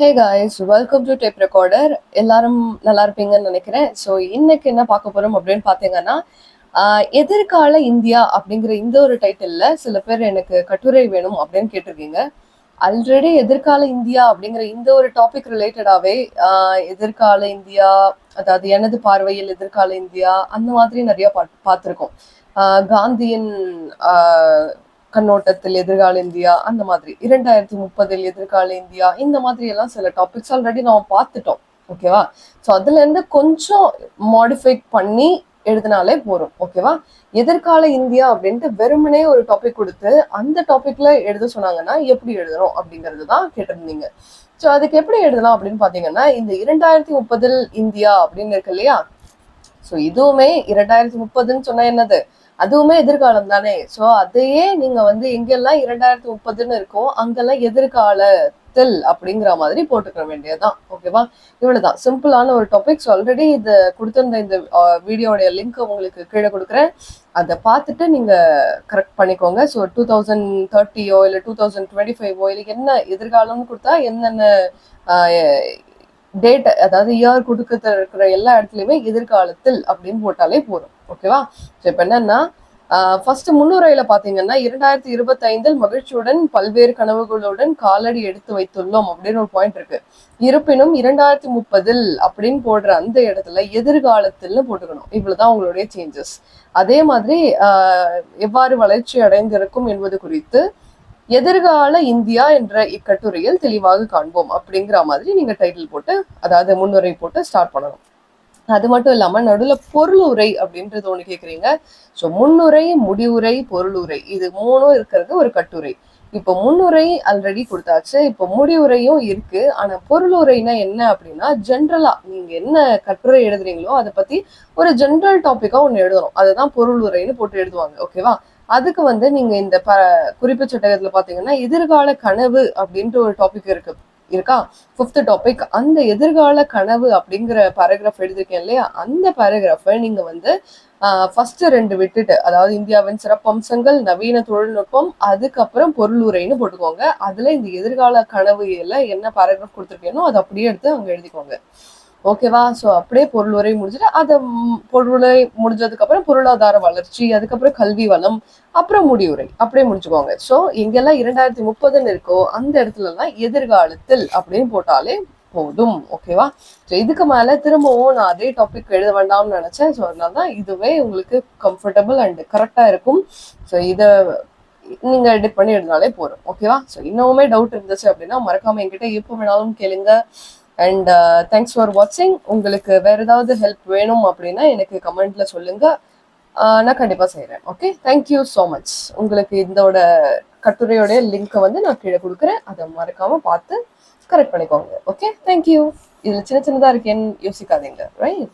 Hey guys welcome to tape recorder எல்லாரும் நல்லா இருப்பீங்கன்னு நினைக்கிறேன். ஸோ இன்னைக்கு என்ன பார்க்க போறோம் அப்படின்னு பார்த்தீங்கன்னா எதிர்கால இந்தியா அப்படிங்கிற இந்த ஒரு டைட்டில்ல சில பேர் எனக்கு கட்டுரை வேணும் அப்படின்னு கேட்டிருக்கீங்க. ஆல்ரெடி எதிர்கால இந்தியா அப்படிங்கிற இந்த ஒரு டாபிக் ரிலேட்டடாவே எதிர்கால இந்தியா அதாவது எனது பார்வையில் எதிர்கால இந்தியா அந்த மாதிரி நிறைய பா பார்த்துருக்கோம். காந்தியின் கண்ணோட்டத்தில் எதிர்கால இந்தியா அந்த மாதிரி. இரண்டாயிரத்தி முப்பதில் எதிர்கால இந்தியா இந்த மாதிரி எல்லாம் சில டாபிக்ஸ் ஆல்ரெடி நம்ம பார்த்துட்டோம். ஓகேவா ஸோ அதுல இருந்து கொஞ்சம் மாடிஃபை பண்ணி எழுதினாலே போதும். ஓகேவா எதிர்கால இந்தியா அப்படின்ட்டு வெறுமனே ஒரு டாபிக் கொடுத்து அந்த டாபிக்ல எழுத சொன்னாங்கன்னா எப்படி எழுதணும் அப்படிங்கிறது தான் கேட்டிருந்தீங்க. ஸோ அதுக்கு எப்படி எழுதலாம் அப்படின்னு பாத்தீங்கன்னா இந்த இரண்டாயிரத்தி முப்பதில் இந்தியா அப்படின்னு இருக்கு இல்லையா? ஸோ இதுவுமே இரண்டாயிரத்தி முப்பதுன்னு சொன்னா என்னது? அதுவுமே எதிர்காலம் தானே. ஸோ அதையே நீங்க வந்து எங்கெல்லாம் இரண்டாயிரத்தி முப்பதுன்னு இருக்கோ அங்கெல்லாம் எதிர்காலத்தில் அப்படிங்கிற மாதிரி போட்டுக்க வேண்டியதுதான். ஓகேவா இவ்வளவுதான். சிம்பிளான ஒரு டாபிக்ஸ் ஆல்ரெடி இது கொடுத்திருந்த இந்த வீடியோடைய லிங்க் உங்களுக்கு கீழே கொடுக்குறேன். அதை பார்த்துட்டு நீங்க கரெக்ட் பண்ணிக்கோங்க. ஸோ டூ தௌசண்ட் தேர்ட்டியோ இல்லை டூ தௌசண்ட் டுவெண்ட்டி ஃபைவோ இல்லை என்ன எதிர்காலம்னு கொடுத்தா என்னென்ன டேட் அதாவது இயர் கொடுக்க இருக்கிற எல்லா இடத்துலையுமே எதிர்காலத்தில் அப்படின்னு போட்டாலே போதும். ஓகேவா ஸோ இப்போ என்னன்னா ஃபர்ஸ்ட் முன்னுரையில பாத்தீங்கன்னா இரண்டாயிரத்தி இருபத்தி ஐந்தில் மகிழ்ச்சியுடன் பல்வேறு கனவுகளுடன் காலடி எடுத்து வைத்துள்ளோம் அப்படின்னு ஒரு பாயிண்ட் இருக்கு. இருப்பினும் இரண்டாயிரத்தி முப்பதில் அப்படின்னு போடுற அந்த இடத்துல எதிர்காலத்தில்னு போட்டுக்கணும். இவ்வளவுதான் உங்களுடைய சேஞ்சஸ் அதே மாதிரி ஆஹ், எவ்வாறு வளர்ச்சி அடைந்திருக்கும் என்பது குறித்து எதிர்கால இந்தியா என்ற இக்கட்டுரையில் தெளிவாக காண்போம் அப்படிங்கிற மாதிரி நீங்க டைட்டில் போட்டு அதாவது முன்னுரை போட்டு ஸ்டார்ட் பண்ணணும். அது மட்டும் இல்லாம நடுவுல பொருளுரை அப்படின்றது ஒண்ணு கேக்குறீங்க. ஸோ முன்னுரை முடிவுரை பொருளுரை இது மூணும் இருக்கிறது ஒரு கட்டுரை. இப்போ முன்னுரை ஆல்ரெடி கொடுத்தாச்சு. இப்போ முடிவுரையும் இருக்கு. ஆனா பொருளுரைனா என்ன அப்படின்னா ஜென்ரலா நீங்க என்ன கட்டுரை எழுதுறீங்களோ அதை பத்தி ஒரு ஜென்ரல் டாபிக்கா ஒண்ணு எழுதணும். அதுதான் பொருளுரைன்னு போட்டு எழுதுவாங்க. ஓகேவா அதுக்கு வந்து நீங்க இந்த ப குறிப்பு சட்டகத்துல பாத்தீங்கன்னா எதிர்கால கனவு அப்படின்ற ஒரு டாபிக் இருக்கு. இருக்கா? ஃபிஃப்த் டாபிக் அந்த எதிர்கால கனவு அப்படிங்கிற பேராகிராஃப் எழுதிருக்கேன் இல்லையா? அந்த பேராகிராஃபை நீங்க வந்து ஃபர்ஸ்ட் ரெண்டு விட்டுட்டு அதாவது இந்தியாவின் சிறப்பம்சங்கள் நவீன தொழில்நுட்பம் அதுக்கப்புறம் பொருளுரைன்னு போட்டுக்கோங்க. அதுல இந்த எதிர்கால கனவு எல்லாம் என்ன பேராகிராஃப் கொடுத்துருக்கேனோ அதை அப்படியே எடுத்து அங்க எழுதிக்கோங்க. ஓகேவா? ஸோ அப்படியே பொருள் உரை முடிஞ்சுட்டு அதை ம், முடிஞ்சதுக்கப்புறம் பொருளாதார வளர்ச்சி அதுக்கப்புறம் கல்வி வளம் அப்புறம் முடிவுரை. அப்படியே முடிச்சுக்கோங்க. ஸோ எங்கெல்லாம் இரண்டாயிரத்தி முப்பதுன்னு இருக்கோ அந்த இடத்துலலாம் எதிர்காலத்தில் அப்படின்னு போட்டாலே போதும். ஓகேவா? ஸோ இதுக்கு மேலே திரும்பவும் நான் அதே டாபிக் எழுத வேண்டாம்னு நினச்சேன். ஸோ அதனால தான் இதுவே உங்களுக்கு கம்ஃபர்டபுள் அண்ட் கரெக்டாக இருக்கும். ஸோ இதை நீங்கள் எடிட் பண்ணி எழுதினாலே போதும். ஓகேவா? ஸோ இன்னமுமே டவுட் இருந்துச்சு அப்படின்னா மறக்காமல் என்கிட்ட எப்போ வேணாலும் கேளுங்க. அண்ட் தேங்க்ஸ் ஃபார் வாட்சிங் உங்களுக்கு வேறு ஏதாவது ஹெல்ப் வேணும் அப்படின்னா எனக்கு கமெண்ட்டில் சொல்லுங்கள் நான் கண்டிப்பாக செய்கிறேன் ஓகே தேங்க்யூ ஸோ மச் உங்களுக்கு இதோட கட்டுரையோடைய லிங்க்கை வந்து நான் கீழே கொடுக்குறேன். அதை மறக்காமல் பார்த்து கரெக்ட் பண்ணிக்கோங்க. ஓகே தேங்க்யூ இதில் சின்ன சின்னதாக இருக்கேன்னு யோசிக்காதீங்க. ரைட்